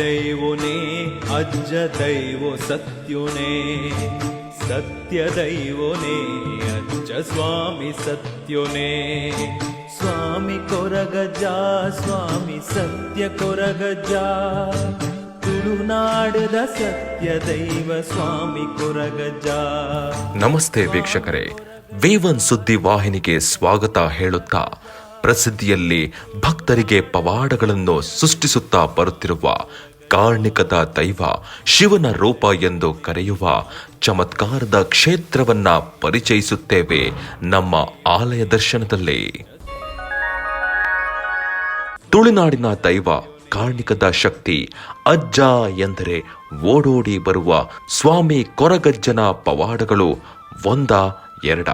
ದೈವನೇ, ಅಜ್ಜ ದೈವ, ಸತ್ಯುನೇ, ಸತ್ಯ ದೈವನೇ, ಅಜ್ಜ ಸ್ವಾಮಿ, ಸತ್ಯುನೇ. ಸ್ವಾಮಿ ಕೊರಗಜ ಸ್ವಾಮಿ ಸತ್ಯ ಕೊರಗಜ ತುಳುನಾಡದ ಸತ್ಯ ದೈವ, ಸ್ವಾಮಿ ಕೊರಗಜ ನಮಸ್ತೆ ವೀಕ್ಷಕರೇ, ವೇವನ್ ಸುದ್ದಿ ವಾಹಿನಿಗೆ ಸ್ವಾಗತ ಹೇಳುತ್ತಾ, ಪ್ರಸಿದ್ಧಿಯಲ್ಲಿ ಭಕ್ತರಿಗೆ ಪವಾಡಗಳನ್ನು ಸೃಷ್ಟಿಸುತ್ತಾ ಬರುತ್ತಿರುವ ಕಾರ್ಣಿಕದ ದೈವ ಶಿವನ ರೂಪ ಎಂದು ಕರೆಯುವ ಚಮತ್ಕಾರದ ಕ್ಷೇತ್ರವನ್ನ ಪರಿಚಯಿಸುತ್ತೇವೆ ನಮ್ಮ ಆಲಯ ದರ್ಶನದಲ್ಲಿ. ತುಳುನಾಡಿನ ದೈವ ಕಾರ್ಣಿಕದ ಶಕ್ತಿ ಅಜ್ಜ ಎಂದರೆ ಓಡೋಡಿ ಬರುವ ಸ್ವಾಮಿ ಕೊರಗಜ್ಜನ ಪವಾಡಗಳು ಒಂದ, ಎರಡ.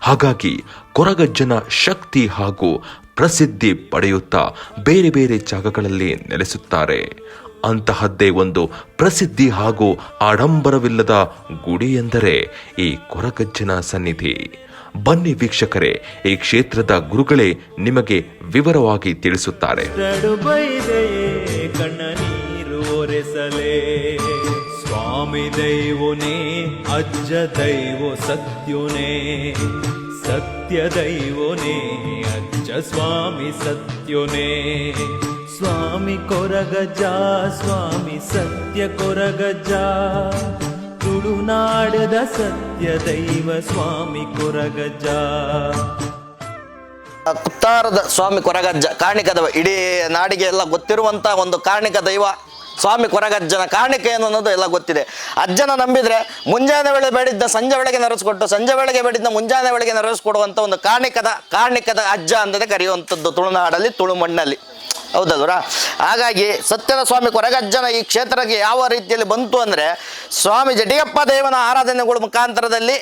ಹಾಗಾಗಿ ಕೊರಗಜ್ಜನ ಶಕ್ತಿ ಹಾಗೂ ಪ್ರಸಿದ್ಧಿ ಪಡೆಯುತ್ತಾ ಬೇರೆ ಬೇರೆ ಜಾಗಗಳಲ್ಲಿ ನೆಲೆಸುತ್ತಾರೆ. ಅಂತಹದ್ದೇ ಒಂದು ಪ್ರಸಿದ್ಧಿ ಹಾಗೂ ಆಡಂಬರವಿಲ್ಲದ ಗುಡಿ ಎಂದರೆ ಈ ಕೊರಗಜ್ಜನ ಸನ್ನಿಧಿ. ಬನ್ನಿ ವೀಕ್ಷಕರೇ, ಈ ಕ್ಷೇತ್ರದ ಗುರುಗಳೇ ನಿಮಗೆ ವಿವರವಾಗಿ ತಿಳಿಸುತ್ತಾರೆ. ಸ್ವಾಮಿ ದೈವನೇ, ಅಜ್ಜ ದೈವ ಸತ್ಯುನೇ. ಸತ್ಯ ದೈವೋನೇ ಅಜ್ಜ ಸ್ವಾಮಿ ಸತ್ಯುನೇ. ಸ್ವಾಮಿ ಕೊರಗಜ ಸ್ವಾಮಿ ಸತ್ಯ ಕೊರಗಜ ತುಳುನಾಡದ ಸತ್ಯ ದೈವ ಸ್ವಾಮಿ ಕೊರಗಜ ಕುತ್ತಾರದ ಸ್ವಾಮಿ ಕೊರಗಜ್ಜ ಕಾರ್ಣಿಕ ದೈವ. ಇಡೀ ನಾಡಿಗೆ ಎಲ್ಲ ಗೊತ್ತಿರುವಂಥ ಒಂದು ಕಾರ್ಣಿಕ ದೈವ. ಸ್ವಾಮಿ ಕೊರಗಜ್ಜನ ಕಾಣಿಕೆ ಏನು ಅನ್ನೋದು ಎಲ್ಲ ಗೊತ್ತಿದೆ. ಅಜ್ಜನ ನಂಬಿದ್ರೆ ಮುಂಜಾನೆ ವೇಳೆ ಬೇಡಿದ್ದ ಸಂಜೆ ವೇಳೆಗೆ ನೆರೆಸ್ಕೊಟ್ಟು, ಸಂಜೆ ಒಳಗೆ ಬೇಡಿದ್ದ ಮುಂಜಾನೆ ವೇಳೆಗೆ ನೆರೆಸ್ಕೊಡುವಂಥ ಒಂದು ಕಾರಣಿಕದ ಕಾರಣಿಕದ ಅಜ್ಜ ಅಂದರೆ ಕರೆಯುವಂಥದ್ದು ತುಳುನಾಡಲ್ಲಿ ತುಳು ಮಣ್ಣಲ್ಲಿ ಹೌದಲ್ವರ ಹಾಗಾಗಿ ಸತ್ಯದ ಸ್ವಾಮಿ ಕೊರಗಜ್ಜನ ಈ ಕ್ಷೇತ್ರಕ್ಕೆ ಯಾವ ರೀತಿಯಲ್ಲಿ ಬಂತು ಅಂದರೆ ಸ್ವಾಮಿ ಜಟಿಗಪ್ಪ ದೇವನ ಆರಾಧನೆಗಳ ಮುಖಾಂತರದಲ್ಲಿ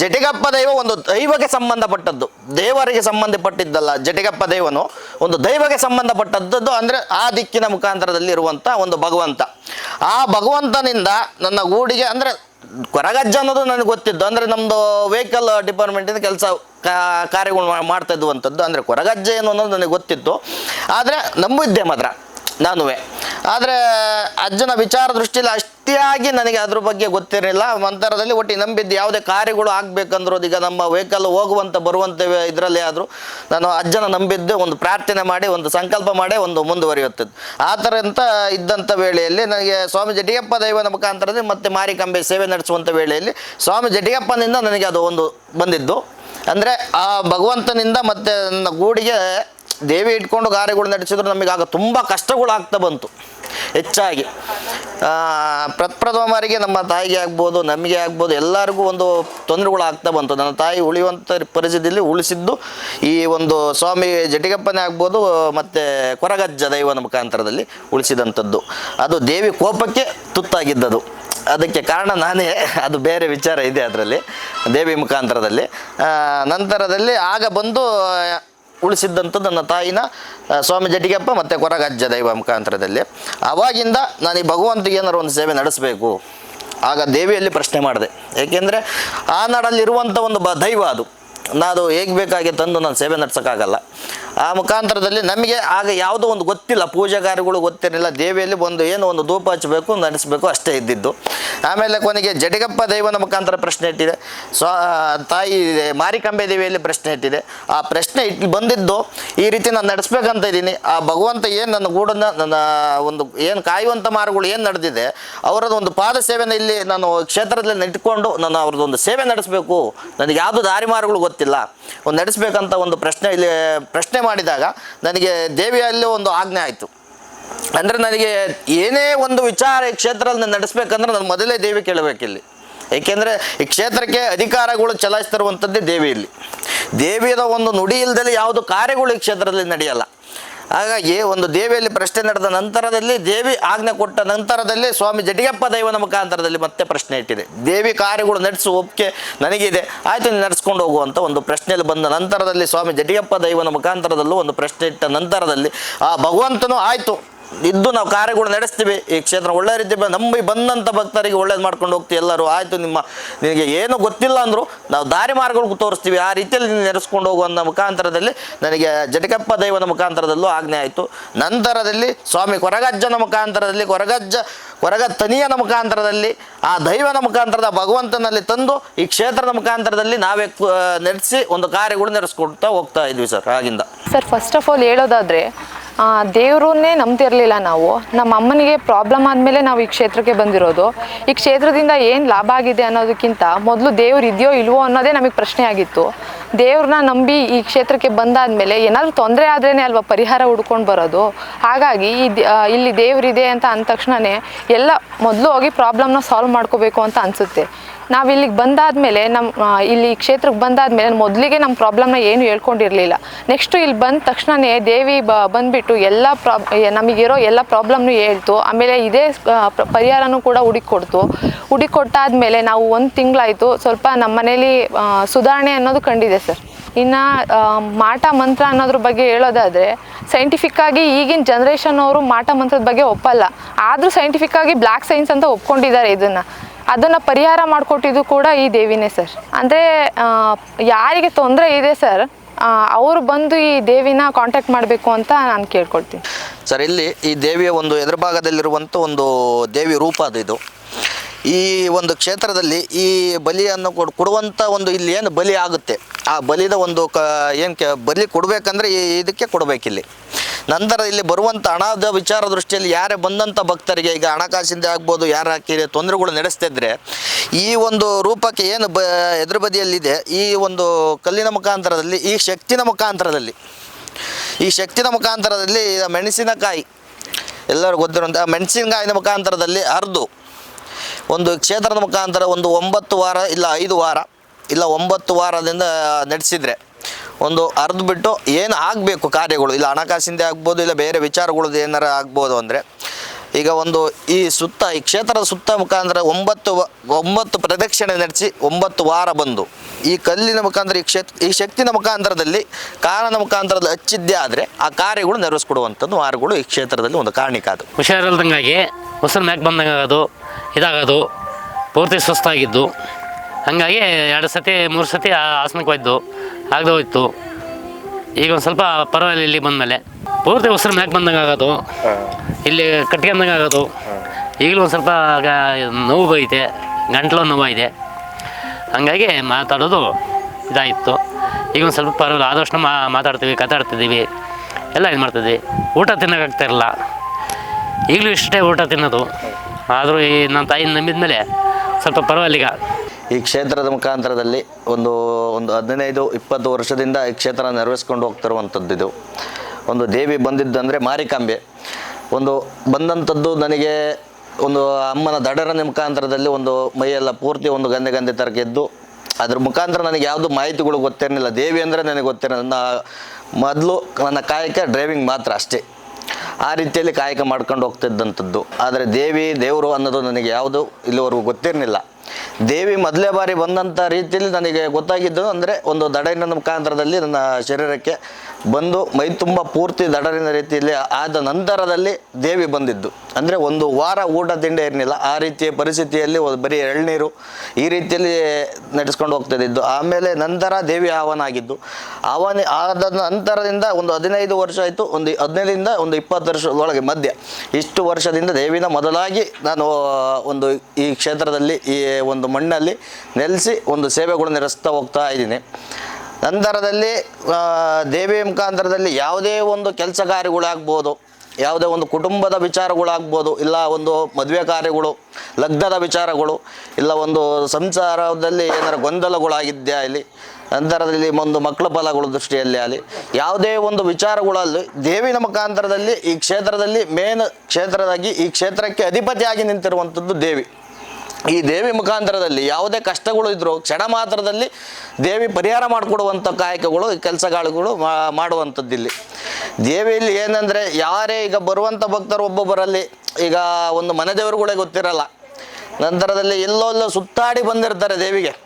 ಜಟಿಗಪ್ಪ ದೈವ ಒಂದು ದೈವಕ್ಕೆ ಸಂಬಂಧಪಟ್ಟದ್ದು. ದೇವರಿಗೆ ಸಂಬಂಧಪಟ್ಟಿದ್ದಲ್ಲ, ಜಟಿಗಪ್ಪ ದೇವನು ಒಂದು ದೈವಕ್ಕೆ ಸಂಬಂಧಪಟ್ಟದ್ದು ಅಂದರೆ ಆ ದಿಕ್ಕಿನ ಮುಖಾಂತರದಲ್ಲಿ ಇರುವಂಥ ಒಂದು ಭಗವಂತ. ಆ ಭಗವಂತನಿಂದ ನನ್ನ ಗೂಡಿಗೆ ಅಂದರೆ ಕೊರಗಜ್ಜ ಅನ್ನೋದು ನನಗೆ ಗೊತ್ತಿದ್ದು. ಅಂದರೆ ನಮ್ಮದು ವೆಹಿಕಲ್ ಡಿಪಾರ್ಟ್ಮೆಂಟಿಂದ ಕೆಲಸ ಕಾರ್ಯಗಳು ಮಾಡ್ತಾ ಇದ್ದುವಂಥದ್ದು. ಅಂದರೆ ಕೊರಗಜ್ಜೆ ಏನು ಅನ್ನೋದು ನನಗೆ ಗೊತ್ತಿತ್ತು. ಆದರೆ ನಂಬಿದ್ದೆ ಮಾತ್ರ. ನಾನುವೆ. ಆದರೆ ಅಜ್ಜನ ವಿಚಾರ ದೃಷ್ಟಿಯಲ್ಲಿ ಅಷ್ಟಿಯಾಗಿ ನನಗೆ ಅದ್ರ ಬಗ್ಗೆ ಗೊತ್ತಿರಲಿಲ್ಲ. ಮಂತರದಲ್ಲಿ ಒಟ್ಟಿ ನಂಬಿದ್ದು ಯಾವುದೇ ಕಾರ್ಯಗಳು ಆಗಬೇಕಂದ್ರೂ ಈಗ ನಮ್ಮ ವೆಹಿಕಲ್ ಹೋಗುವಂಥ ಬರುವಂಥ ಇದರಲ್ಲಿ ಆದರೂ ನಾನು ಅಜ್ಜನ ನಂಬಿದ್ದು, ಒಂದು ಪ್ರಾರ್ಥನೆ ಮಾಡಿ, ಒಂದು ಸಂಕಲ್ಪ ಮಾಡಿ, ಒಂದು ಮುಂದುವರಿಯುತ್ತದೆ ಆ ಥರ ಅಂತ ಇದ್ದಂಥ ವೇಳೆಯಲ್ಲಿ ನನಗೆ ಸ್ವಾಮಿ ಜಟಿಯಪ್ಪ ದೈವನ ಮುಖಾಂತರದಲ್ಲಿ ಮತ್ತೆ ಮಾರಿಕಂಬೆ ಸೇವೆ ನಡೆಸುವಂಥ ವೇಳೆಯಲ್ಲಿ ಸ್ವಾಮಿ ಜಟಿಯಪ್ಪನಿಂದ ನನಗೆ ಅದು ಒಂದು ಬಂದಿದ್ದು. ಅಂದರೆ ಆ ಭಗವಂತನಿಂದ ಮತ್ತೆ ನನ್ನ ಗೂಡಿಗೆ ದೇವಿ ಇಟ್ಕೊಂಡು ಗಾರೆಗಳು ನಡೆಸಿದ್ರು ನಮಗೆ ಆಗ ತುಂಬ ಕಷ್ಟಗಳು ಆಗ್ತಾ ಬಂತು. ಹೆಚ್ಚಾಗಿ. ಪ್ರಪ್ರಥಮರಿಗೆ ನಮ್ಮ ತಾಯಿಗೆ ಆಗ್ಬೋದು, ನಮಗೆ ಆಗ್ಬೋದು, ಎಲ್ಲರಿಗೂ ಒಂದು ತೊಂದರೆಗಳು ಆಗ್ತಾ ಬಂತು. ನನ್ನ ತಾಯಿ ಉಳಿಯುವಂಥ ಪರಿಸ್ಥಿತಿಯಲ್ಲಿ ಉಳಿಸಿದ್ದು ಈ ಒಂದು ಸ್ವಾಮಿ ಜಟಿಗಪ್ಪನೇ ಆಗ್ಬೋದು, ಮತ್ತು ಕೊರಗಜ್ಜ ದೈವನ ಮುಖಾಂತರದಲ್ಲಿ ಉಳಿಸಿದಂಥದ್ದು. ಅದು ದೇವಿ ಕೋಪಕ್ಕೆ ತುತ್ತಾಗಿದ್ದದು. ಅದಕ್ಕೆ ಕಾರಣ ನಾನೇ, ಅದು ಬೇರೆ ವಿಚಾರ ಇದೆ ಅದರಲ್ಲಿ, ದೇವಿ ಮುಖಾಂತರದಲ್ಲಿ. ನಂತರದಲ್ಲಿ ಆಗ ಬಂದು ಆ, ಉಳಿಸಿದ್ದಂಥದ್ದು ನನ್ನ ತಾಯಿನ ಸ್ವಾಮಿ ಜಟಿಗಪ್ಪ ಮತ್ತು ಕೊರಗಜ್ಜ ದೈವ ಮುಖಾಂತರದಲ್ಲಿ. ಆವಾಗಿಂದ ನಾನು ಈ ಭಗವಂತಿಗೆ ಏನಾರು ಒಂದು ಸೇವೆ ನಡೆಸಬೇಕು. ಆಗ ದೇವಿಯಲ್ಲಿ ಪ್ರಶ್ನೆ ಮಾಡಿದೆ. ಏಕೆಂದರೆ ಆ ನಾಡಲ್ಲಿರುವಂಥ ಒಂದು ಬ ದೈವ ಅದು. ನಾನು ಹೇಗೆ ಬೇಕಾಗಿ ತಂದು ನಾನು ಸೇವೆ ನಡೆಸೋಕ್ಕಾಗಲ್ಲ. ಆ ಮುಖಾಂತರದಲ್ಲಿ ನಮಗೆ ಆಗ ಯಾವುದೋ ಒಂದು ಗೊತ್ತಿಲ್ಲ, ಪೂಜಾಗಾರಿಗಳು ಗೊತ್ತಿರಲಿಲ್ಲ, ದೇವಿಯಲ್ಲಿ ಒಂದು ಏನು ಒಂದು ಧೂಪ ಹಚ್ಚಬೇಕು ನಡೆಸಬೇಕು ಅಷ್ಟೇ ಇದ್ದಿದ್ದು. ಆಮೇಲೆ ಕೊನೆಗೆ ಜಡಗಪ್ಪ ದೈವನ ಮುಖಾಂತರ ಪ್ರಶ್ನೆ ಇಟ್ಟಿದೆ. ಸ್ವ, ತಾಯಿ ಮಾರಿಕಂಬೆ ದೇವಿಯಲ್ಲಿ ಪ್ರಶ್ನೆ ಇಟ್ಟಿದೆ. ಆ ಪ್ರಶ್ನೆ ಇಟ್ಟು ಬಂದಿದ್ದು ಈ ರೀತಿ ನಾನು ನಡೆಸ್ಬೇಕಂತ ಇದ್ದೀನಿ. ಆ ಭಗವಂತ ಏನು ನನ್ನ ಗೂಡನ್ನು, ನನ್ನ ಒಂದು ಏನು ಕಾಯುವಂಥ ಮಾರುಗಳು ಏನು ನಡೆದಿದೆ, ಅವರದ್ದು ಒಂದು ಪಾದ ಸೇವೆನ ಇಲ್ಲಿ ನಾನು ಕ್ಷೇತ್ರದಲ್ಲಿ ನೆಟ್ಕೊಂಡು ನಾನು ಅವ್ರದ್ದು ಒಂದು ಸೇವೆ ನಡೆಸಬೇಕು. ನನಗೆ ಯಾವುದು ದಾರಿ ಮಾರ್ಗಗಳು ಗೊತ್ತಿಲ್ಲ. ಒಂದು ನಡೆಸಬೇಕಂತ ಒಂದು ಪ್ರಶ್ನೆ ಇಲ್ಲಿ, ಪ್ರಶ್ನೆ ಮಾಡಿದಾಗ ನನಗೆ ದೇವಿಯಲ್ಲಿ ಒಂದು ಆಜ್ಞೆ ಆಯಿತು. ಅಂದರೆ ನನಗೆ ಏನೇ ಒಂದು ವಿಚಾರ ಈ ಕ್ಷೇತ್ರದಲ್ಲಿ ನಡೆಸ್ಬೇಕಂದ್ರೆ ನಾನು ಮೊದಲೇ ದೇವಿ ಕೇಳಬೇಕಿಲ್ಲಿ ಏಕೆಂದರೆ ಈ ಕ್ಷೇತ್ರಕ್ಕೆ ಅಧಿಕಾರಗಳು ಚಲಾಯಿಸ್ತಿರುವಂಥದ್ದೇ ದೇವಿಯಲ್ಲಿ ದೇವಿಯದ ಒಂದು ನುಡಿ ಇಲ್ಲದಲ್ಲಿ ಯಾವುದು ಕಾರ್ಯಗಳು ಈ ಕ್ಷೇತ್ರದಲ್ಲಿ ನಡೆಯಲ್ಲ. ಹಾಗಾಗಿ ಒಂದು ದೇವಿಯಲ್ಲಿ ಪ್ರಶ್ನೆ ನಡೆದ ನಂತರದಲ್ಲಿ ದೇವಿ ಆಜ್ಞೆ ಕೊಟ್ಟ ನಂತರದಲ್ಲಿ ಸ್ವಾಮಿ ಜಡಿಯಪ್ಪ ದೈವನ ಮುಖಾಂತರದಲ್ಲಿ ಮತ್ತೆ ಪ್ರಶ್ನೆ ಇಟ್ಟಿದೆ. ದೇವಿ ಕಾರ್ಯಗಳು ನಡೆಸುವ ಒಪ್ಪಿಗೆ ನನಗಿದೆ, ಆಯ್ತು ನಡೆಸ್ಕೊಂಡು ಹೋಗುವಂಥ ಒಂದು ಪ್ರಶ್ನೆಯಲ್ಲಿ ಬಂದ ನಂತರದಲ್ಲಿ ಸ್ವಾಮಿ ಜಡಿಯಪ್ಪ ದೈವನ ಮುಖಾಂತರದಲ್ಲೂ ಒಂದು ಪ್ರಶ್ನೆ ಇಟ್ಟ ನಂತರದಲ್ಲಿ ಆ ಭಗವಂತನು ಆಯಿತು. ಇದ್ದು ನಾವು ಕಾರ್ಯಗಳು ನಡೆಸ್ತೀವಿ. ಈ ಕ್ಷೇತ್ರ ಒಳ್ಳೆ ರೀತಿ ನಂಬಿ ಬಂದಂಥ ಭಕ್ತರಿಗೆ ಒಳ್ಳೇದು ಮಾಡ್ಕೊಂಡು ಹೋಗ್ತೀವಿ ಎಲ್ಲರೂ. ಆಯಿತು ನಿಮ್ಮ ನಿಮಗೆ ಏನು ಗೊತ್ತಿಲ್ಲ ಅಂದರೂ ನಾವು ದಾರಿ ಮಾರ್ಗಗಳು ತೋರಿಸ್ತೀವಿ. ಆ ರೀತಿಯಲ್ಲಿ ನೀನು ನಡೆಸ್ಕೊಂಡು ಹೋಗುವಂಥ ಮುಖಾಂತರದಲ್ಲಿ ನನಗೆ ಜಟಕಪ್ಪ ದೈವದ ಮುಖಾಂತರದಲ್ಲೂ ಆಜ್ಞೆ ಆಯಿತು. ನಂತರದಲ್ಲಿ ಸ್ವಾಮಿ ಕೊರಗಜ್ಜನ ಮುಖಾಂತರದಲ್ಲಿ, ಕೊರಗಜ್ಜ ಕೊರಗ ತನಿಯನ ಮುಖಾಂತರದಲ್ಲಿ, ಆ ದೈವನ ಮುಖಾಂತರದ ಭಗವಂತನಲ್ಲಿ ತಂದು ಈ ಕ್ಷೇತ್ರದ ಮುಖಾಂತರದಲ್ಲಿ ನಾವೇ ನಡೆಸಿ ಒಂದು ಕಾರ್ಯಗಳು ನಡೆಸ್ಕೊಡ್ತಾ ಹೋಗ್ತಾ ಇದ್ವಿ ಸರ್, ಆಗಿಂದ. ಸರ್ ಫಸ್ಟ್ ಆಫ್ ಆಲ್ ಹೇಳೋದಾದರೆ ದೇವ್ರನ್ನೇ ನಂಬ್ತಿರ್ಲಿಲ್ಲ ನಾವು. ನಮ್ಮ ಅಮ್ಮನಿಗೆ ಪ್ರಾಬ್ಲಮ್ ಆದಮೇಲೆ ನಾವು ಈ ಕ್ಷೇತ್ರಕ್ಕೆ ಬಂದಿರೋದು. ಈ ಕ್ಷೇತ್ರದಿಂದ ಏನು ಲಾಭ ಆಗಿದೆ ಅನ್ನೋದಕ್ಕಿಂತ ಮೊದಲು ದೇವ್ರು ಇದೆಯೋ ಇಲ್ವೋ ಅನ್ನೋದೇ ನಮಗೆ ಪ್ರಶ್ನೆ ಆಗಿತ್ತು. ದೇವ್ರನ್ನ ನಂಬಿ ಈ ಕ್ಷೇತ್ರಕ್ಕೆ ಬಂದಾದ್ಮೇಲೆ ಏನಾದರೂ ತೊಂದರೆ ಆದ್ರೇ ಅಲ್ವಾ ಪರಿಹಾರ ಹುಡ್ಕೊಂಡು ಬರೋದು? ಹಾಗಾಗಿ ಈ ಇಲ್ಲಿ ದೇವ್ರಿದೆ ಅಂತ ಅಂದ ತಕ್ಷಣವೇ ಎಲ್ಲ ಮೊದಲು ಹೋಗಿ ಪ್ರಾಬ್ಲಮ್ನ ಸಾಲ್ವ್ ಮಾಡ್ಕೋಬೇಕು ಅಂತ ಅನಿಸುತ್ತೆ. ನಾವು ಇಲ್ಲಿಗೆ ಬಂದಾದ್ಮೇಲೆ ನಮ್ಮ ಇಲ್ಲಿ ಕ್ಷೇತ್ರಕ್ಕೆ ಬಂದಾದ್ಮೇಲೆ ಮೊದಲಿಗೆ ನಮ್ಮ ಪ್ರಾಬ್ಲಮ್ನ ಏನು ಹೇಳ್ಕೊಂಡಿರಲಿಲ್ಲ. ನೆಕ್ಸ್ಟು ಇಲ್ಲಿ ಬಂದ ತಕ್ಷಣವೇ ದೇವಿ ಬ, ಬಂದುಬಿಟ್ಟು ಎಲ್ಲ ಪ್ರಾಬ್ ನಮಗಿರೋ ಎಲ್ಲ ಪ್ರಾಬ್ಲಮ್ನು ಹೇಳ್ತು. ಆಮೇಲೆ ಇದೇ ಕೂಡ ಹುಡುಕಿ ಪರಿಹಾರನೂ ಕೂಡ ಹುಡುಕೊಡ್ತು ಮೇಲೆ ನಾವು ಒಂದು ತಿಂಗಳಾಯಿತು. ಸ್ವಲ್ಪ ನಮ್ಮ ಮನೇಲಿ ಸುಧಾರಣೆ ಅನ್ನೋದು ಕಂಡಿದೆ ಸರ್. ಇನ್ನು ಮಾಟ ಮಂತ್ರ ಅನ್ನೋದ್ರ ಬಗ್ಗೆ ಹೇಳೋದಾದರೆ ಸೈಂಟಿಫಿಕ್ಕಾಗಿ ಈಗಿನ ಜನ್ರೇಷನ್ ಅವರು ಮಾಟ ಮಂತ್ರದ ಬಗ್ಗೆ ಒಪ್ಪಲ್ಲ. ಆದರೂ ಸೈಂಟಿಫಿಕ್ಕಾಗಿ ಬ್ಲ್ಯಾಕ್ ಸೈನ್ಸ್ ಅಂತ ಒಪ್ಕೊಂಡಿದ್ದಾರೆ ಇದನ್ನು. ಅದನ್ನು ಪರಿಹಾರ ಮಾಡಿಕೊಟ್ಟಿದ್ದು ಕೂಡ ಈ ದೇವಿನೇ ಸರ್. ಅಂದರೆ ಯಾರಿಗೆ ತೊಂದರೆ ಇದೆ ಸರ್ ಅವರು ಬಂದು ಈ ದೇವಿನ ಕಾಂಟ್ಯಾಕ್ಟ್ ಮಾಡಬೇಕು ಅಂತ ನಾನು ಕೇಳ್ಕೊಳ್ತೀನಿ. ಸರ್, ಇಲ್ಲಿ ಈ ದೇವಿಯ ಒಂದು ಎದುರುಭಾಗದಲ್ಲಿರುವಂಥ ಒಂದು ದೇವಿ ರೂಪ ಅದು ಇದು. ಈ ಒಂದು ಕ್ಷೇತ್ರದಲ್ಲಿ ಈ ಬಲಿಯನ್ನು ಕೊಡ್ ಕೊಡುವಂಥ ಒಂದು ಇಲ್ಲಿ ಏನು ಬಲಿ ಆಗುತ್ತೆ? ಆ ಬಲಿದ ಒಂದು ಕ, ಏನು ಬಲಿ ಕೊಡಬೇಕಂದ್ರೆ ಈ ಇದಕ್ಕೆ ಕೊಡಬೇಕಿಲ್ಲಿ. ನಂತರ ಇಲ್ಲಿ ಬರುವಂಥ ಹಣದ ವಿಚಾರ ದೃಷ್ಟಿಯಲ್ಲಿ ಯಾರೇ ಬಂದಂಥ ಭಕ್ತರಿಗೆ ಈಗ ಹಣಕಾಸಿಂದ ಆಗ್ಬೋದು, ಯಾರು ಹಾಕಿ ತೊಂದರೆಗಳು ನಡೆಸ್ತಿದ್ರೆ ಈ ಒಂದು ರೂಪಕ್ಕೆ ಏನು ಬ, ಎದುರು ಬದಿಯಲ್ಲಿದೆ, ಈ ಒಂದು ಕಲ್ಲಿನ ಮುಖಾಂತರದಲ್ಲಿ, ಈ ಶಕ್ತಿನ ಮುಖಾಂತರದಲ್ಲಿ, ಈ ಶಕ್ತಿನ ಮುಖಾಂತರದಲ್ಲಿ ಮೆಣಸಿನಕಾಯಿ, ಎಲ್ಲರೂ ಗೊತ್ತಿರುವಂಥ ಮೆಣಸಿನಕಾಯಿನ ಮುಖಾಂತರದಲ್ಲಿ ಅರ್ದು ಒಂದು ಕ್ಷೇತ್ರದ ಮುಖಾಂತರ ಒಂದು ಒಂಬತ್ತು ವಾರ ಇಲ್ಲ ಐದು ವಾರ, ಇಲ್ಲ ಒಂಬತ್ತು ವಾರದಿಂದ ನಡೆಸಿದರೆ ಒಂದು ಅರ್ಧ ಬಿಟ್ಟು ಏನು ಆಗಬೇಕು ಕಾರ್ಯಗಳು? ಇಲ್ಲ ಹಣಕಾಸಿಂದ ಆಗ್ಬೋದು, ಇಲ್ಲ ಬೇರೆ ವಿಚಾರಗಳು ಏನಾರ ಆಗ್ಬೋದು ಅಂದರೆ? ಈಗ ಒಂದು ಈ ಸುತ್ತ, ಈ ಕ್ಷೇತ್ರದ ಸುತ್ತ ಮುಖಾಂತರ ಒಂಬತ್ತು ಒಂಬತ್ತು ಪ್ರದಕ್ಷಿಣೆ ನಡೆಸಿ ಒಂಬತ್ತು ವಾರ ಬಂದು, ಈ ಕಲ್ಲಿನ ಮುಖಾಂತರ, ಈ ಕ್ಷೇತ್ರ ಈ ಶಕ್ತಿನ ಮುಖಾಂತರದಲ್ಲಿ ಕಾರಣ ಮುಖಾಂತರದಲ್ಲಿ ಹಚ್ಚಿದ್ದೇ ಆದರೆ ಆ ಕಾರ್ಯಗಳು ನೆರವೇರಿಸ್ಕೊಡುವಂಥದ್ದು ವಾರಗಳು ಈ ಕ್ಷೇತ್ರದಲ್ಲಿ ಒಂದು ಕಾರಣಿಕ ಅದು ಹುಷಾರಿಲ್ದಂಗಾಗಿ ಉಸಿರು ಮ್ಯಾಕ್ ಬಂದಂಗೆ ಆಗೋದು ಇದಾಗೋದು, ಪೂರ್ತಿ ಸುಸ್ತಾಗಿದ್ದು ಹಾಗಾಗಿ ಎರಡು ಸತಿ, ಮೂರು ಸತಿ ಆಸನಕ್ಕೆ ಹೋಯ್ತು ಆಗದೆ ಹೋಯ್ತು. ಈಗ ಒಂದು ಸ್ವಲ್ಪ ಪರವಾಗಿಲ್ಲ ಇಲ್ಲಿ ಬಂದಮೇಲೆ. ಪೂರ್ತಿ ಉಸಿರು ಮ್ಯಾಕ್ ಬಂದಂಗೆ ಆಗೋದು. ಇಲ್ಲಿ ಕಟ್ಕೊಂಡಂಗೆ ಆಗೋದು. ಈಗಲೂ ಒಂದು ಸ್ವಲ್ಪ ನೋವು ಬೈತೆ ಗಂಟ್ಲು ನೋವಾಗಿದೆ ಹಾಗಾಗಿ ಮಾತಾಡೋದು ಇದಾಯಿತು. ಈಗ ಒಂದು ಸ್ವಲ್ಪ ಪರವಾಗಿಲ್ಲ ಆದಷ್ಟು ಮಾ ಮಾತಾಡ್ತೀವಿ ಕತಾಡ್ತಿದ್ದೀವಿ ಎಲ್ಲ ಇದು ಮಾಡ್ತಿದ್ವಿ. ಊಟ ತಿನ್ನೋಕ್ಕಾಗ್ತಾ ಇರಲ್ಲ. ಈಗಲೂ ಇಷ್ಟೇ ಊಟ ತಿನ್ನೋದು. ಆದರೂ ಈ ನನ್ನ ತಾಯಿನ ನಂಬಿದ ಮೇಲೆ ಸ್ವಲ್ಪ ಪರವಾಗಿಲ್ಲ ಈಗ. ಈ ಕ್ಷೇತ್ರದ ಮುಖಾಂತರದಲ್ಲಿ ಒಂದು ಒಂದು ಹದಿನೈದು, ಇಪ್ಪತ್ತು ವರ್ಷದಿಂದ ಈ ಕ್ಷೇತ್ರ ನೆರವೇರಿಸ್ಕೊಂಡು ಹೋಗ್ತಿರುವಂಥದ್ದು ಇದು. ಒಂದು ದೇವಿ ಬಂದಿದ್ದಂದರೆ ಮಾರಿಕಾಂಬೆ. ಒಂದು ಬಂದಂಥದ್ದು ನನಗೆ ಒಂದು ಅಮ್ಮನ ದಡರನ ಮುಖಾಂತರದಲ್ಲಿ ಒಂದು ಮೈಯೆಲ್ಲ ಪೂರ್ತಿ ಒಂದು ಗಂಧೆ ಗಂಧೆ ತರಗೆದ್ದು ಅದ್ರ ಮುಖಾಂತರ ನನಗೆ ಯಾವುದು ಮಾಹಿತಿಗಳು ಗೊತ್ತಿರಲಿಲ್ಲ. ದೇವಿ ಅಂದರೆ ನನಗೆ ಗೊತ್ತಿರಲಿಲ್ಲ. ನನ್ನ ಮೊದಲು ನನ್ನ ಕಾಯಕ ಡ್ರೈವಿಂಗ್ ಮಾತ್ರ ಅಷ್ಟೇ. ಆ ರೀತಿಯಲ್ಲಿ ಕಾಯಕ ಮಾಡ್ಕೊಂಡು ಹೋಗ್ತಿದ್ದಂಥದ್ದು. ಆದರೆ ದೇವಿ, ದೇವರು ಅನ್ನೋದು ನನಗೆ ಯಾವುದು ಇಲ್ಲಿವರೆಗೂ ಗೊತ್ತಿರಲಿಲ್ಲ. ದೇವಿ ಮೊದಲೇ ಬಾರಿ ಬಂದಂಥ ರೀತಿಯಲ್ಲಿ ನನಗೆ ಗೊತ್ತಾಗಿದ್ದು ಅಂದರೆ ಒಂದು ದಡೈನ ಮುಖಾಂತರದಲ್ಲಿ ನನ್ನ ಶರೀರಕ್ಕೆ ಬಂದು ಮೈ ತುಂಬ ಪೂರ್ತಿ ದಡರಿನ ರೀತಿಯಲ್ಲಿ ಆದ ನಂತರದಲ್ಲಿ ದೇವಿ ಬಂದಿದ್ದು. ಅಂದರೆ ಒಂದು ವಾರ ಊಟ ತಿಂಡಿ ಇರಲಿಲ್ಲ. ಆ ರೀತಿಯ ಪರಿಸ್ಥಿತಿಯಲ್ಲಿ ಬರೀ ಎಳ್ನೀರು ಈ ರೀತಿಯಲ್ಲಿ ನಡೆಸ್ಕೊಂಡು ಹೋಗ್ತಿದ್ದು ಆಮೇಲೆ ನಂತರ ದೇವಿ ಆಹ್ವಾನ ಆಗಿದ್ದು. ಆಹ್ವಾನ ಆದ ನಂತರದಿಂದ ಒಂದು ಹದಿನೈದು ವರ್ಷ ಆಯಿತು. ಒಂದು ಹದಿನೈದರಿಂದ ಒಂದು ಇಪ್ಪತ್ತು ವರ್ಷದೊಳಗೆ ಮಧ್ಯ. ಇಷ್ಟು ವರ್ಷದಿಂದ ದೇವಿನ ಮೊದಲಾಗಿ ನಾನು ಒಂದು ಈ ಕ್ಷೇತ್ರದಲ್ಲಿ ಈ ಒಂದು ಮಣ್ಣಲ್ಲಿ ನೆಲೆಸಿ ಒಂದು ಸೇವೆಗಳು ನಡೆಸ್ತಾ ಹೋಗ್ತಾ ಇದ್ದೀನಿ. ನಂತರದಲ್ಲಿ ದೇವಿ ಮುಖಾಂತರದಲ್ಲಿ ಯಾವುದೇ ಒಂದು ಕೆಲಸ ಕಾರ್ಯಗಳಾಗ್ಬೋದು, ಯಾವುದೇ ಒಂದು ಕುಟುಂಬದ ವಿಚಾರಗಳಾಗ್ಬೋದು, ಇಲ್ಲ ಒಂದು ಮದುವೆ ಕಾರ್ಯಗಳು, ಲಗ್ನದ ವಿಚಾರಗಳು, ಇಲ್ಲ ಒಂದು ಸಂಸಾರದಲ್ಲಿ ಏನಾರ ಗೊಂದಲಗಳಾಗಿದ್ದೇ ಆಗಲಿ, ನಂತರದಲ್ಲಿ ಒಂದು ಮಕ್ಕಳ ಫಲಗಳ ದೃಷ್ಟಿಯಲ್ಲಿ ಆಗಲಿ, ಯಾವುದೇ ಒಂದು ವಿಚಾರಗಳಲ್ಲಿ ದೇವಿನ ಮುಖಾಂತರದಲ್ಲಿ ಈ ಕ್ಷೇತ್ರದಲ್ಲಿ ಮೇನ್ ಕ್ಷೇತ್ರದಾಗಿ ಈ ಕ್ಷೇತ್ರಕ್ಕೆ ಅಧಿಪತಿಯಾಗಿ ನಿಂತಿರುವಂಥದ್ದು ದೇವಿ. ಈ ದೇವಿ ಮುಖಾಂತರದಲ್ಲಿ ಯಾವುದೇ ಕಷ್ಟಗಳು ಇದ್ದರೂ ಕ್ಷಣ ಮಾತ್ರದಲ್ಲಿ ದೇವಿ ಪರಿಹಾರ ಮಾಡಿಕೊಡುವಂಥ ಕಾಯಕಗಳು ಕೆಲಸಗಳು ಮಾಡುವಂಥದ್ದಿಲ್ಲಿ. ದೇವಿಯಲ್ಲಿ ಏನಂದರೆ ಯಾರೇ ಈಗ ಬರುವಂಥ ಭಕ್ತರು ಒಬ್ಬೊಬ್ಬರಲ್ಲಿ ಈಗ ಒಂದು ಮನೆ ದೇವರುಗಳೇ ಗೊತ್ತಿರಲ್ಲ. ನಂತರದಲ್ಲಿ ಎಲ್ಲೋ ಎಲ್ಲೋ ಸುತ್ತಾಡಿ ಬಂದಿರ್ತಾರೆ ದೇವಿಗೆ.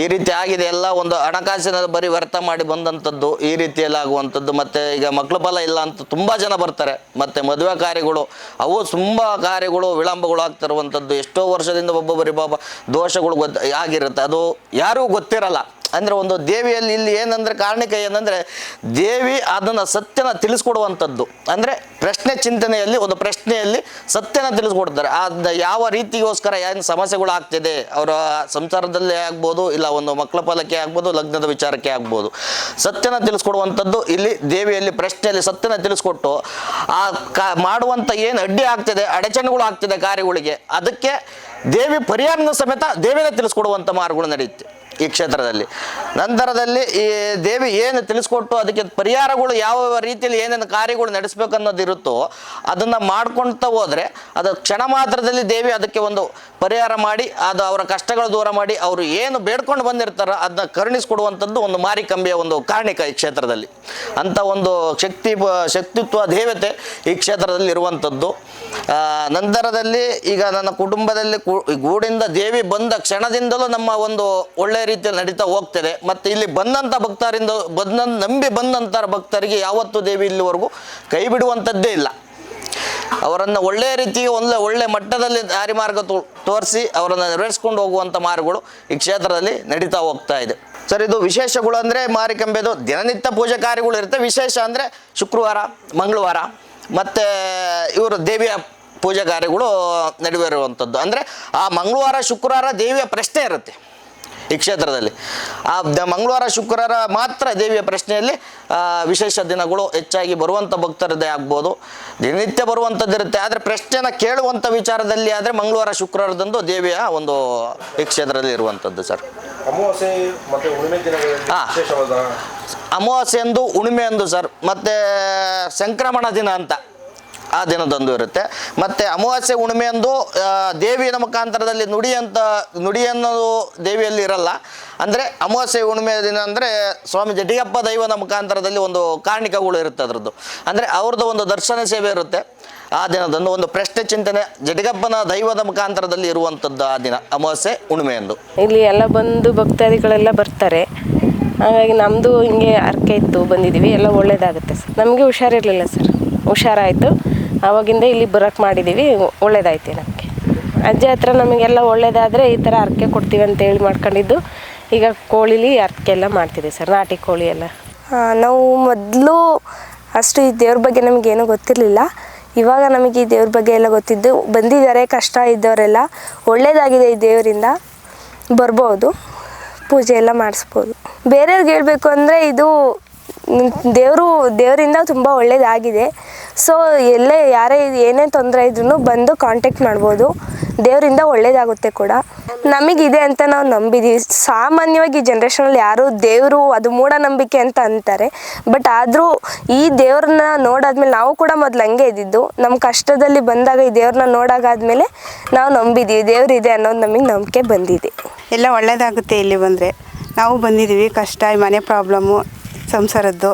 ಈ ರೀತಿ ಆಗಿದೆ. ಎಲ್ಲ ಒಂದು ಹಣಕಾಸಿನ ಬರೀ ವ್ಯರ್ಥ ಮಾಡಿ ಬಂದಂಥದ್ದು ಈ ರೀತಿಯಲ್ಲಿ ಆಗುವಂಥದ್ದು ಮತ್ತು ಈಗ ಮಕ್ಕಳು ಫಲ ಇಲ್ಲ ಅಂತ ತುಂಬ ಜನ ಬರ್ತಾರೆ. ಮತ್ತು ಮದುವೆ ಕಾರ್ಯಗಳು, ಅವು ತುಂಬ ಕಾರ್ಯಗಳು, ವಿಳಂಬಗಳು ಆಗ್ತಿರುವಂಥದ್ದು. ಎಷ್ಟೋ ವರ್ಷದಿಂದ ಒಬ್ಬೊಬ್ಬರಿ ಬಾಬಾ ದೋಷಗಳು ಗೊತ್ತ ಆಗಿರುತ್ತೆ. ಅದು ಯಾರಿಗೂ ಗೊತ್ತಿರಲ್ಲ. ಅಂದರೆ ಒಂದು ದೇವಿಯಲ್ಲಿ ಇಲ್ಲಿ ಏನಂದರೆ ಕಾರಣಿಕ ಏನಂದರೆ ದೇವಿ ಅದನ್ನು ಸತ್ಯನ ತಿಳಿಸ್ಕೊಡುವಂಥದ್ದು. ಅಂದರೆ ಪ್ರಶ್ನೆ ಚಿಂತನೆಯಲ್ಲಿ, ಒಂದು ಪ್ರಶ್ನೆಯಲ್ಲಿ ಸತ್ಯನ ತಿಳಿಸ್ಕೊಡ್ತಾರೆ. ಆದ ಯಾವ ರೀತಿಗೋಸ್ಕರ ಏನು ಸಮಸ್ಯೆಗಳು ಆಗ್ತಿದೆ, ಅವರ ಸಂಸಾರದಲ್ಲೇ ಆಗ್ಬೋದು, ಇಲ್ಲ ಒಂದು ಮಕ್ಕಳ ಫಲಕ್ಕೆ ಆಗ್ಬೋದು, ಲಗ್ನದ ವಿಚಾರಕ್ಕೆ ಆಗ್ಬೋದು. ಸತ್ಯನ ತಿಳಿಸ್ಕೊಡುವಂಥದ್ದು ಇಲ್ಲಿ ದೇವಿಯಲ್ಲಿ ಪ್ರಶ್ನೆಯಲ್ಲಿ ಸತ್ಯನ ತಿಳಿಸ್ಕೊಟ್ಟು, ಆ ಕಾ ಮಾಡುವಂಥ ಏನು ಅಡ್ಡಿ ಆಗ್ತಿದೆ, ಅಡಚಣೆಗಳು ಆಗ್ತಿದೆ ಕಾರ್ಯಗಳಿಗೆ, ಅದಕ್ಕೆ ದೇವಿ ಪರಿಹಾರನ ಸಮೇತ ದೇವಿನೇ ತಿಳಿಸ್ಕೊಡುವಂಥ ಮಾರ್ಗಗಳು ನಡೆಯುತ್ತೆ. ಈ ಕ್ಷೇತ್ರದಲ್ಲಿ. ನಂತರದಲ್ಲಿ ಈ ದೇವಿ ಏನು ತಿಳಿಸ್ಕೊಟ್ಟು ಅದಕ್ಕೆ ಪರಿಹಾರಗಳು ಯಾವ ರೀತಿಯಲ್ಲಿ ಏನೇನು ಕಾರ್ಯಗಳು ನಡೆಸಬೇಕು ಅನ್ನೋದು ಇರುತ್ತೋ ಅದನ್ನು ಮಾಡ್ಕೊಳ್ತಾ ಹೋದರೆ ಅದು ಕ್ಷಣ ಮಾತ್ರದಲ್ಲಿ ದೇವಿ ಅದಕ್ಕೆ ಒಂದು ಪರಿಹಾರ ಮಾಡಿ, ಅದು ಅವರ ಕಷ್ಟಗಳು ದೂರ ಮಾಡಿ, ಅವರು ಏನು ಬೇಡ್ಕೊಂಡು ಬಂದಿರ್ತಾರೋ ಅದನ್ನ ಕರುಣಿಸ್ಕೊಡುವಂಥದ್ದು ಒಂದು ಮಾರಿಕಂಬೆಯ ಒಂದು ಕಾರಣಿಕ ಈ ಕ್ಷೇತ್ರದಲ್ಲಿ. ಅಂಥ ಒಂದು ಶಕ್ತಿ, ಶಕ್ತಿತ್ವ, ದೇವತೆ ಈ ಕ್ಷೇತ್ರದಲ್ಲಿ ಇರುವಂಥದ್ದು. ನಂತರದಲ್ಲಿ ಈಗ ನನ್ನ ಕುಟುಂಬದಲ್ಲಿ ಗೂಡಿಂದ ದೇವಿ ಬಂದ ಕ್ಷಣದಿಂದಲೂ ನಮ್ಮ ಒಂದು ಒಳ್ಳೆಯ ರೀತಿಯಲ್ಲಿ ನಡೀತಾ ಹೋಗ್ತದೆ. ಮತ್ತು ಇಲ್ಲಿ ಬಂದಂಥ ಭಕ್ತರಿಂದ ಬಂದ ನಂಬಿ ಬಂದಂಥ ಭಕ್ತರಿಗೆ ಯಾವತ್ತೂ ದೇವಿ ಇಲ್ಲಿವರೆಗೂ ಕೈ ಬಿಡುವಂಥದ್ದೇ ಇಲ್ಲ. ಅವರನ್ನು ಒಳ್ಳೆಯ ರೀತಿ ಒಳ್ಳೆ ಒಳ್ಳೆ ಮಟ್ಟದಲ್ಲಿ ದಾರಿ ಮಾರ್ಗ ತೋರಿಸಿ ಅವರನ್ನು ನೆರವೇರಿಸ್ಕೊಂಡು ಹೋಗುವಂಥ ಮಾರ್ಗಗಳು ಈ ಕ್ಷೇತ್ರದಲ್ಲಿ ನಡೀತಾ ಹೋಗ್ತಾ ಇದೆ. ಸರ್, ಇದು ವಿಶೇಷಗಳು ಅಂದರೆ ಮಾರಿಕಂಬೆದು ದಿನನಿತ್ಯ ಪೂಜೆ ಕಾರ್ಯಗಳು ಇರುತ್ತೆ. ವಿಶೇಷ ಅಂದರೆ ಶುಕ್ರವಾರ, ಮಂಗಳವಾರ, ಮತ್ತು ಇವರು ದೇವಿಯ ಪೂಜೆ ಕಾರ್ಯಗಳು ನಡೆಯುವಂಥದ್ದು ಅಂದರೆ ಆ ಮಂಗಳವಾರ, ಶುಕ್ರವಾರ ದೇವಿಯ ಪ್ರಶ್ನೆ ಇರುತ್ತೆ. ಈ ಕ್ಷೇತ್ರದಲ್ಲಿ. ಆ ದ ಮಂಗಳವಾರ ಶುಕ್ರವಾರ ಮಾತ್ರ ದೇವಿಯ ಪ್ರಶ್ನೆಯಲ್ಲಿ ವಿಶೇಷ ದಿನಗಳು ಹೆಚ್ಚಾಗಿ ಬರುವಂಥ ಭಕ್ತರದ್ದೇ ಆಗ್ಬೋದು. ದಿನನಿತ್ಯ ಬರುವಂಥದ್ದು ಇರುತ್ತೆ. ಆದರೆ ಪ್ರಶ್ನೆನ ಕೇಳುವಂಥ ವಿಚಾರದಲ್ಲಿ ಆದರೆ ಮಂಗಳವಾರ ಶುಕ್ರವಾರದಂದು ದೇವಿಯ ಒಂದು ಈ ಕ್ಷೇತ್ರದಲ್ಲಿ ಇರುವಂಥದ್ದು ಸರ್. ಅಮಾವಾಸ್ಯೆ ಎಂದು ಉಣಿಮೆ ಎಂದು ಸರ್. ಮತ್ತು ಸಂಕ್ರಮಣ ದಿನ ಅಂತ. ಆ ದಿನದಂದು ಇರುತ್ತೆ. ಮತ್ತೆ ಅಮಾವಾಸ್ಯೆ ಹುಣ್ಮೆಯಂದು ದೇವಿಯ ಮುಖಾಂತರದಲ್ಲಿ ನುಡಿ ಅಂತ, ನುಡಿ ಅನ್ನೋದು ದೇವಿಯಲ್ಲಿ ಇರಲ್ಲ. ಅಂದರೆ ಅಮಾವಾಸ್ಯೆ ಹುಣ್ಮೆಯ ದಿನ ಅಂದರೆ ಸ್ವಾಮಿ ಜಟಿಯಪ್ಪ ದೈವದ ಮುಖಾಂತರದಲ್ಲಿ ಒಂದು ಕಾರಣಿಕಗಳು ಇರುತ್ತೆ ಅದರದ್ದು. ಅಂದರೆ ಅವ್ರದ್ದು ಒಂದು ದರ್ಶನ ಸೇವೆ ಇರುತ್ತೆ. ಆ ದಿನದಂದು ಒಂದು ಪ್ರಶ್ನೆ ಚಿಂತನೆ ಜಡಿಗಪ್ಪನ ದೈವದ ಮುಖಾಂತರದಲ್ಲಿ ಇರುವಂಥದ್ದು ಆ ದಿನ, ಅಮಾವಾಸ್ಯೆ ಉಣಿಮೆ ಎಂದು ಇಲ್ಲಿ ಎಲ್ಲ ಬಂದು ಭಕ್ತಾದಿಗಳೆಲ್ಲ ಬರ್ತಾರೆ. ಹಾಗಾಗಿ ನಮ್ಮದು ಹಿಂಗೆ ಅರ್ಕೆ ಇತ್ತು, ಬಂದಿದ್ದೀವಿ. ಎಲ್ಲ ಒಳ್ಳೇದಾಗುತ್ತೆ ಸರ್. ನಮಗೆ ಹುಷಾರಿರಲಿಲ್ಲ ಸರ್. ಹುಷಾರಾಯಿತು. ಆವಾಗಿಂದ ಇಲ್ಲಿ ಬರೋಕ್ಕೆ ಮಾಡಿದ್ದೀವಿ ಒಳ್ಳೇದಾಯ್ತು ನಮಗೆ ಅಜ್ಜಿ ಹತ್ರ ನಮಗೆಲ್ಲ ಒಳ್ಳೇದಾದರೆ ಈ ಥರ ಅರ್ಕೆ ಕೊಡ್ತೀವಿ ಅಂತ ಹೇಳಿ ಮಾಡ್ಕೊಂಡಿದ್ದು. ಈಗ ಕೋಳಿಲಿ ಅರ್ಕೆ ಎಲ್ಲ ಮಾಡ್ತಿದ್ದೀವಿ ಸರ್, ನಾಟಿ ಕೋಳಿ ಎಲ್ಲ. ನಾವು ಮೊದಲು ಅಷ್ಟು ಈ ದೇವ್ರ ಬಗ್ಗೆ ನಮಗೇನು ಗೊತ್ತಿರಲಿಲ್ಲ. ಇವಾಗ ನಮಗೆ ಈ ದೇವ್ರ ಬಗ್ಗೆ ಎಲ್ಲ ಗೊತ್ತಿದ್ದು, ಬಂದಿದ್ದಾರೆ ಕಷ್ಟ ಇದ್ದವರೆಲ್ಲ, ಒಳ್ಳೇದಾಗಿದೆ ಈ ದೇವರಿಂದ, ಬರ್ಬೋದು, ಪೂಜೆ ಎಲ್ಲ ಮಾಡಿಸ್ಬೋದು. ಬೇರೆಯವ್ರಿಗೆ ಹೇಳಬೇಕು ಅಂದರೆ ಇದು ದೇವರು, ದೇವರಿಂದ ತುಂಬ ಒಳ್ಳೇದಾಗಿದೆ. ಸೊ ಎಲ್ಲೇ ಯಾರೇ ಏನೇ ತೊಂದರೆ ಇದ್ರೂ ಬಂದು ಕಾಂಟ್ಯಾಕ್ಟ್ ಮಾಡ್ಬೋದು. ದೇವರಿಂದ ಒಳ್ಳೇದಾಗುತ್ತೆ ಕೂಡ. ನಮಗಿದೆ ಅಂತ ನಾವು ನಂಬಿದ್ದೀವಿ ಸಾಮಾನ್ಯವಾಗಿ ಈ ಜನ್ರೇಷನಲ್ಲಿ ಯಾರು ದೇವರು ಅದು ಮೂಢನಂಬಿಕೆ ಅಂತ ಅಂತಾರೆ. ಬಟ್ ಆದರೂ ಈ ದೇವ್ರನ್ನ ನೋಡಾದ್ಮೇಲೆ ನಾವು ಕೂಡ ಮೊದಲು ಹಂಗೆ ಇದ್ದಿದ್ದು. ನಮ್ಮ ಕಷ್ಟದಲ್ಲಿ ಬಂದಾಗ ಈ ದೇವ್ರನ್ನ ನೋಡಾಗಾದ್ಮೇಲೆ ನಾವು ನಂಬಿದ್ದೀವಿ ದೇವರಿದೆ ಅನ್ನೋದು ನಮಗೆ ನಂಬಿಕೆ ಬಂದಿದೆ. ಎಲ್ಲ ಒಳ್ಳೆಯದಾಗುತ್ತೆ ಇಲ್ಲಿ ಬಂದರೆ. ನಾವು ಬಂದಿದ್ದೀವಿ ಕಷ್ಟ, ಮನೆ ಪ್ರಾಬ್ಲಮ್ಮು ಸಂಸಾರದ್ದು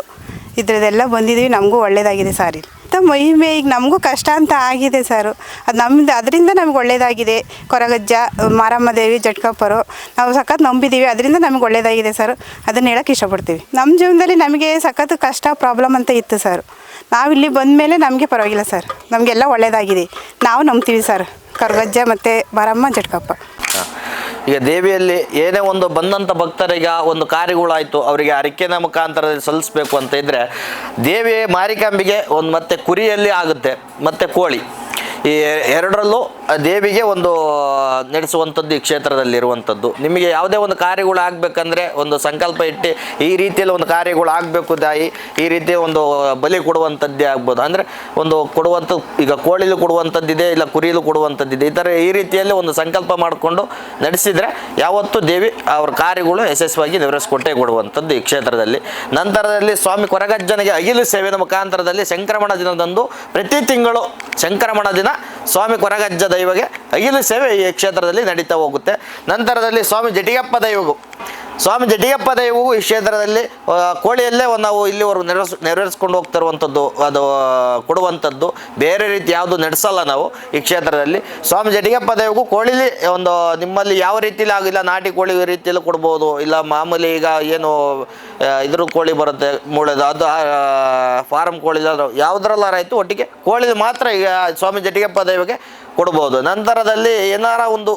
ಇದರದೆಲ್ಲ ಬಂದಿದ್ದೀವಿ ನಮಗೂ ಒಳ್ಳೆಯದಾಗಿದೆ ಸರ್ ಇಲ್ಲಿ ಮತ್ತು ಮಹಿಮೆ ಈಗ ನಮಗೂ ಕಷ್ಟ ಅಂತ ಆಗಿದೆ ಸರ್. ಅದು ನಮ್ದು ಅದರಿಂದ ನಮ್ಗೆ ಒಳ್ಳೆಯದಾಗಿದೆ ಕೊರಗಜ್ಜ, ಮಾರಮ್ಮ ದೇವಿ, ಜಟ್ಕಪ್ಪರು. ನಾವು ಸಖತ್ ನಂಬಿದ್ದೀವಿ ಅದರಿಂದ ನಮಗೆ ಒಳ್ಳೆಯದಾಗಿದೆ ಸರ್. ಅದನ್ನು ಹೇಳೋಕ್ಕೆ ಇಷ್ಟಪಡ್ತೀವಿ. ನಮ್ಮ ಜೀವನದಲ್ಲಿ ನಮಗೆ ಸಖತ್ ಕಷ್ಟ ಪ್ರಾಬ್ಲಮ್ ಅಂತ ಇತ್ತು ಸರ್. ನಾವಿಲ್ಲಿ ಬಂದ ಮೇಲೆ ನಮಗೆ ಪರವಾಗಿಲ್ಲ ಸರ್. ನಮಗೆಲ್ಲ ಒಳ್ಳೆಯದಾಗಿದೆ ನಾವು ನಂಬ್ತೀವಿ ಸರ್. ಕೊರಗಜ್ಜ ಮತ್ತು ಮಾರಮ್ಮ, ಜಟ್ಕಪ್ಪ. ಈಗ ದೇವಿಯಲ್ಲಿ ಏನೇ ಒಂದು ಬಂದಂಥ ಭಕ್ತರಿಗೆ ಒಂದು ಕಾರ್ಯಗಳಾಯಿತು ಅವರಿಗೆ ಅರಿಕೆನ ಮುಖಾಂತರದಲ್ಲಿ ಸಲ್ಲಿಸಬೇಕು ಅಂತ ಇದ್ದರೆ ದೇವಿ ಮಾರಿಕಾಂಬಿಗೆ ಒಂದು ಮತ್ತೆ ಕುರಿಯಲ್ಲಿ ಆಗುತ್ತೆ, ಮತ್ತು ಕೋಳಿ. ಈ ಎರಡರಲ್ಲೂ ದೇವಿಗೆ ಒಂದು ನಡೆಸುವಂಥದ್ದು ಈ ಕ್ಷೇತ್ರದಲ್ಲಿ ಇರುವಂಥದ್ದು. ನಿಮಗೆ ಯಾವುದೇ ಒಂದು ಕಾರ್ಯಗಳು ಆಗಬೇಕಂದ್ರೆ ಒಂದು ಸಂಕಲ್ಪ ಇಟ್ಟು ಈ ರೀತಿಯಲ್ಲಿ ಒಂದು ಕಾರ್ಯಗಳು ಆಗಬೇಕು ತಾಯಿ, ಈ ರೀತಿ ಒಂದು ಬಲಿ ಕೊಡುವಂಥದ್ದೇ ಆಗ್ಬೋದು. ಅಂದರೆ ಒಂದು ಕೊಡುವಂಥ ಈಗ ಕೋಳಿಲು ಕೊಡುವಂಥದ್ದಿದೆ, ಇಲ್ಲ ಕುರಿಲು ಕೊಡುವಂಥದ್ದಿದೆ, ಈ ಥರ ಈ ರೀತಿಯಲ್ಲಿ ಒಂದು ಸಂಕಲ್ಪ ಮಾಡಿಕೊಂಡು ನಡೆಸಿದರೆ ಯಾವತ್ತೂ ದೇವಿ ಅವ್ರ ಕಾರ್ಯಗಳು ಯಶಸ್ವಿಯಾಗಿ ನೆರವೇರಿಸಿಕೊಟ್ಟೇ ಕೊಡುವಂಥದ್ದು ಈ ಕ್ಷೇತ್ರದಲ್ಲಿ. ನಂತರದಲ್ಲಿ ಸ್ವಾಮಿ ಕೊರಗಜ್ಜನಿಗೆ ಅಗಿಲು ಸೇವೆಯ ಮುಖಾಂತರದಲ್ಲಿ ಸಂಕ್ರಮಣ ದಿನದಂದು ಪ್ರತಿ ತಿಂಗಳು ಸಂಕ್ರಮಣ ದಿನ ಸ್ವಾಮಿ ಕೊರಗಜ್ಜ ದೈವಗೆ ಅಗಿಲು ಸೇವೆ ಈ ಕ್ಷೇತ್ರದಲ್ಲಿ ನಡೀತಾ ಹೋಗುತ್ತೆ. ನಂತರದಲ್ಲಿ ಸ್ವಾಮಿ ಜಟಿಯಪ್ಪ ದೈವಗೂ. ಸ್ವಾಮಿ ಜಡಿಯಪ್ಪ ದೇವು ಈ ಕ್ಷೇತ್ರದಲ್ಲಿ ಕೋಳಿಯಲ್ಲೇ ನಾವು ಇಲ್ಲಿವರೆಗೂ ನೆರವೇರ್ಸ್ ನೆರವೇರಿಸ್ಕೊಂಡು ಹೋಗ್ತಿರುವಂಥದ್ದು ಅದು ಕೊಡುವಂಥದ್ದು ಬೇರೆ ರೀತಿ ಯಾವುದು ನಡೆಸಲ್ಲ ನಾವು ಈ ಕ್ಷೇತ್ರದಲ್ಲಿ. ಸ್ವಾಮಿ ಜಡಿಯಪ್ಪ ದೇವಿಗೂ ಕೋಳಿಲಿ ಒಂದು, ನಿಮ್ಮಲ್ಲಿ ಯಾವ ರೀತಿಯಲ್ಲಿ ಆಗಿಲ್ಲ, ನಾಟಿ ಕೋಳಿ ರೀತಿಯಲ್ಲಿ ಕೊಡ್ಬೋದು, ಇಲ್ಲ ಮಾಮೂಲಿ ಈಗ ಏನು ಇದ್ರ ಕೋಳಿ ಬರುತ್ತೆ, ಮೂಳೆದು, ಅದು ಫಾರಮ್ ಕೋಳಿ ಯಾವುದ್ರಲ್ಲಾರಾಯಿತು ಒಟ್ಟಿಗೆ ಕೋಳಿ ಮಾತ್ರ ಈಗ ಸ್ವಾಮಿ ಜಟಿಗಪ್ಪ ದೇವಿಗೆ ಕೊಡ್ಬೋದು. ನಂತರದಲ್ಲಿ ಏನಾರ ಒಂದು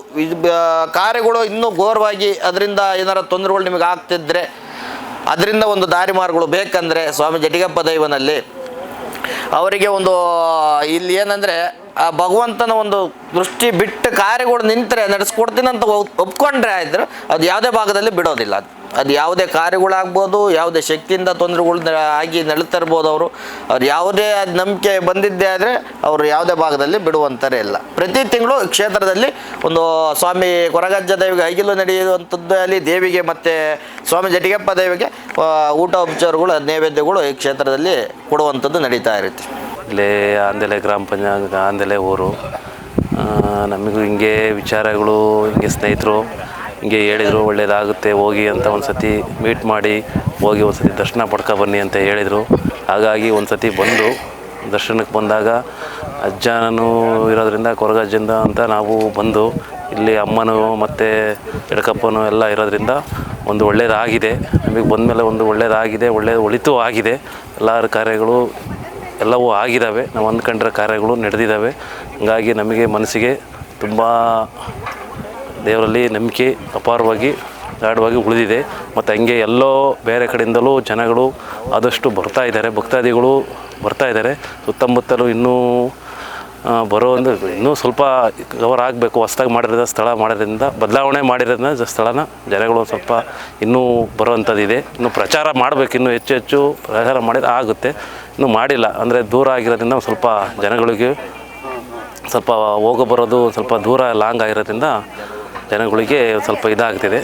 ಕಾರ್ಯಗಳು ಇನ್ನೂ ಘೋರವಾಗಿ ಅದರಿಂದ ಏನಾರ ತೊಂದರೆಗಳು ನಿಮಗೆ ಆಗ್ತಿದ್ರೆ ಅದರಿಂದ ಒಂದು ದಾರಿ ಮಾರ್ಗಗಳು ಬೇಕಂದರೆ ಸ್ವಾಮಿ ಜಟಿಗಪ್ಪ ದೈವನಲ್ಲಿ ಅವರಿಗೆ ಒಂದು, ಇಲ್ಲಿ ಏನಂದರೆ ಆ ಭಗವಂತನ ಒಂದು ದೃಷ್ಟಿ ಬಿಟ್ಟು ಕಾರ್ಯಗಳು ನಿಂತರೆ ನಡೆಸ್ಕೊಡ್ತೀನಿ ಅಂತ ಒಪ್- ಒಪ್ಕೊಂಡ್ರೆ ಆಯ್ತು, ಅದು ಯಾವುದೇ ಭಾಗದಲ್ಲಿ ಬಿಡೋದಿಲ್ಲ ಅದು. ಅದು ಯಾವುದೇ ಕಾರ್ಯಗಳಾಗ್ಬೋದು, ಯಾವುದೇ ಶಕ್ತಿಯಿಂದ ತೊಂದರೆಗಳು ಆಗಿ ಆಗಿ ನಳೀತಿರ್ಬೋದು ಅವರು. ಅವ್ರು ಯಾವುದೇ ನಂಬಿಕೆ ಬಂದಿದ್ದೇ ಆದರೆ ಅವರು ಯಾವುದೇ ಭಾಗದಲ್ಲಿ ಬಿಡುವಂತಾರೆ ಇಲ್ಲ. ಪ್ರತಿ ತಿಂಗಳು ಕ್ಷೇತ್ರದಲ್ಲಿ ಒಂದು ಸ್ವಾಮಿ ಕೊರಗಜ್ಜ ದೇವಿಗೆ ಐಗಿಲು ನಡೆಯುವಂಥದ್ದು ಅಲ್ಲಿ ದೇವಿಗೆ ಮತ್ತು ಸ್ವಾಮಿ ಜಟಿಗೆಪ್ಪ ದೇವಿಗೆ ಊಟ ಉಪಚಾರಗಳು, ನೈವೇದ್ಯಗಳು ಈ ಕ್ಷೇತ್ರದಲ್ಲಿ ಕೊಡುವಂಥದ್ದು ನಡೀತಾ ಇರುತ್ತೆ. ಇಲ್ಲೇ ಆಂದೆಲೆ ಗ್ರಾಮ ಪಂಚಾಯತ್ ಆಂದಲೆ ಊರು. ನಮಗೂ ಹಿಂಗೆ ವಿಚಾರಗಳು, ಹಿಂಗೆ ಸ್ನೇಹಿತರು ಹಿಂಗೆ ಹೇಳಿದರು ಒಳ್ಳೆಯದಾಗುತ್ತೆ ಹೋಗಿ ಅಂತ ಒಂದು ಸತಿ ಮೀಟ್ ಮಾಡಿ, ಹೋಗಿ ಒಂದು ಸತಿ ದರ್ಶನ ಪಡ್ಕೊ ಬನ್ನಿ ಅಂತ ಹೇಳಿದರು. ಹಾಗಾಗಿ ಒಂದು ಸತಿ ಬಂದು ದರ್ಶನಕ್ಕೆ ಬಂದಾಗ ಅಜ್ಜನೂ ಇರೋದರಿಂದ ಕೊರಗಜ್ಜಿಂದ ಅಂತ ನಾವು ಬಂದು, ಇಲ್ಲಿ ಅಮ್ಮನೂ ಮತ್ತು ಎಡಕಪ್ಪನೂ ಎಲ್ಲ ಇರೋದರಿಂದ ಒಂದು ಒಳ್ಳೆಯದಾಗಿದೆ ನಮಗೆ ಬಂದಮೇಲೆ ಒಂದು ಒಳ್ಳೆಯದಾಗಿದೆ ಒಳ್ಳೆಯ ಒಳಿತು ಆಗಿದೆ. ಎಲ್ಲರ ಕಾರ್ಯಗಳು ಎಲ್ಲವೂ ಆಗಿದ್ದಾವೆ ನಾವು ಅಂದ್ಕೊಂಡಿರೋ ಕಾರ್ಯಗಳು ನಡೆದಿದ್ದಾವೆ ಹಂಗಾಗಿ ನಮಗೆ ಮನಸ್ಸಿಗೆ ತುಂಬ ದೇವರಲ್ಲಿ ನಂಬಿಕೆ ಅಪಾರವಾಗಿ, ಗಾಢವಾಗಿ ಉಳಿದಿದೆ. ಮತ್ತು ಹಂಗೆ ಎಲ್ಲೋ ಬೇರೆ ಕಡೆಯಿಂದಲೂ ಜನಗಳು ಆದಷ್ಟು ಬರ್ತಾ ಇದ್ದಾರೆ, ಭಕ್ತಾದಿಗಳು ಬರ್ತಾ ಇದ್ದಾರೆ. ಸುತ್ತಮುತ್ತಲೂ ಇನ್ನೂ ಬರೋ ಒಂದು, ಇನ್ನೂ ಸ್ವಲ್ಪ ಕವರ್ ಆಗಬೇಕು, ಹೊಸ್ದಾಗಿ ಮಾಡಿರೋದ ಸ್ಥಳ ಮಾಡೋದ್ರಿಂದ ಬದಲಾವಣೆ ಮಾಡಿರೋದ್ರಿಂದ ಸ್ಥಳನ ಜನಗಳು ಸ್ವಲ್ಪ ಇನ್ನೂ ಬರೋವಂಥದ್ದಿದೆ ಇನ್ನು ಪ್ರಚಾರ ಮಾಡಬೇಕು, ಇನ್ನೂ ಹೆಚ್ಚು ಹೆಚ್ಚು ಪ್ರಚಾರ ಮಾಡಿದ್ರೆ ಆಗುತ್ತೆ. ಇನ್ನೂ ಮಾಡಿಲ್ಲ ಅಂದರೆ ದೂರ ಆಗಿರೋದ್ರಿಂದ ಸ್ವಲ್ಪ ಜನಗಳಿಗೆ ಸ್ವಲ್ಪ ಹೋಗೋ ಬರೋದು ಸ್ವಲ್ಪ ದೂರ ಲಾಂಗ್ ಆಗಿರೋದ್ರಿಂದ ಜನಗಳಿಗೆ ಸ್ವಲ್ಪ ಇದಾಗ್ತಿದೆ.